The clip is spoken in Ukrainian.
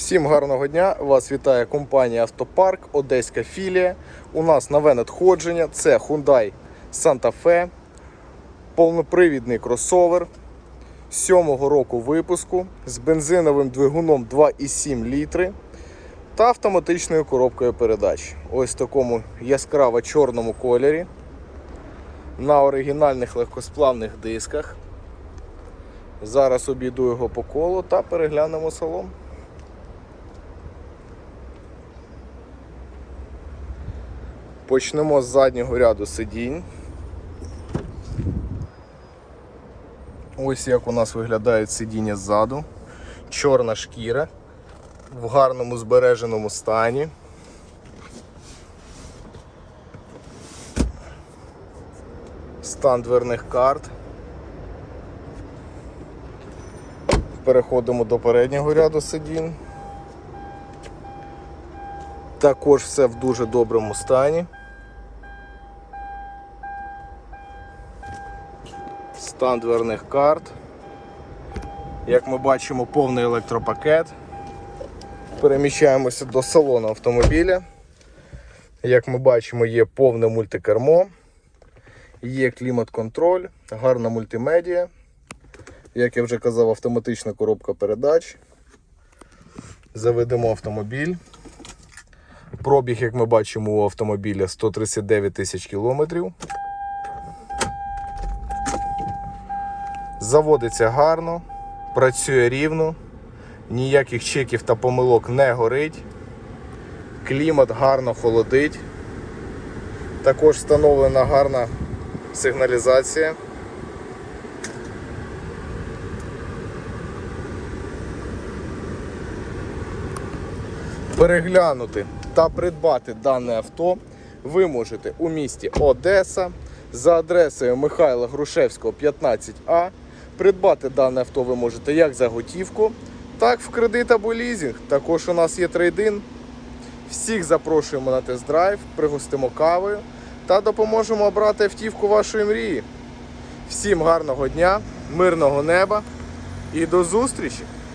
Всім гарного дня! Вас вітає компанія Автопарк, Одеська філія. У нас нове надходження. Це Hyundai Santa Fe, повнопривідний кросовер 7-го року випуску з бензиновим двигуном 2,7 літри та автоматичною коробкою передач. Ось в такому яскраво чорному кольорі. На оригінальних легкосплавних дисках. Зараз обійду його по колу та переглянемо салон. Почнемо з заднього ряду сидінь. Ось як у нас виглядають сидіння ззаду. Чорна шкіра в гарному збереженому стані. Стан дверних карт. Переходимо до переднього ряду сидінь. Також все в дуже доброму стані. Стан дверних карт. Як ми бачимо, повний електропакет. Переміщаємося до салону автомобіля. Як ми бачимо, є повне мультикермо, є клімат-контроль, гарна мультимедіа. Як я вже казав, автоматична коробка передач. Заведемо автомобіль. Пробіг, як ми бачимо, у автомобіля 139 тисяч кілометрів. Заводиться гарно, працює рівно, ніяких чеків та помилок не горить. Клімат гарно холодить. Також встановлена гарна сигналізація. Переглянути та придбати дане авто ви можете у місті Одеса за адресою Михайла Грушевського 15А. Придбати дане авто ви можете як за готівку, так в кредит або лізінг. Також у нас є трейдин. Всіх запрошуємо на тест-драйв, пригостимо кавою та допоможемо обрати автівку вашої мрії. Всім гарного дня, мирного неба і до зустрічі!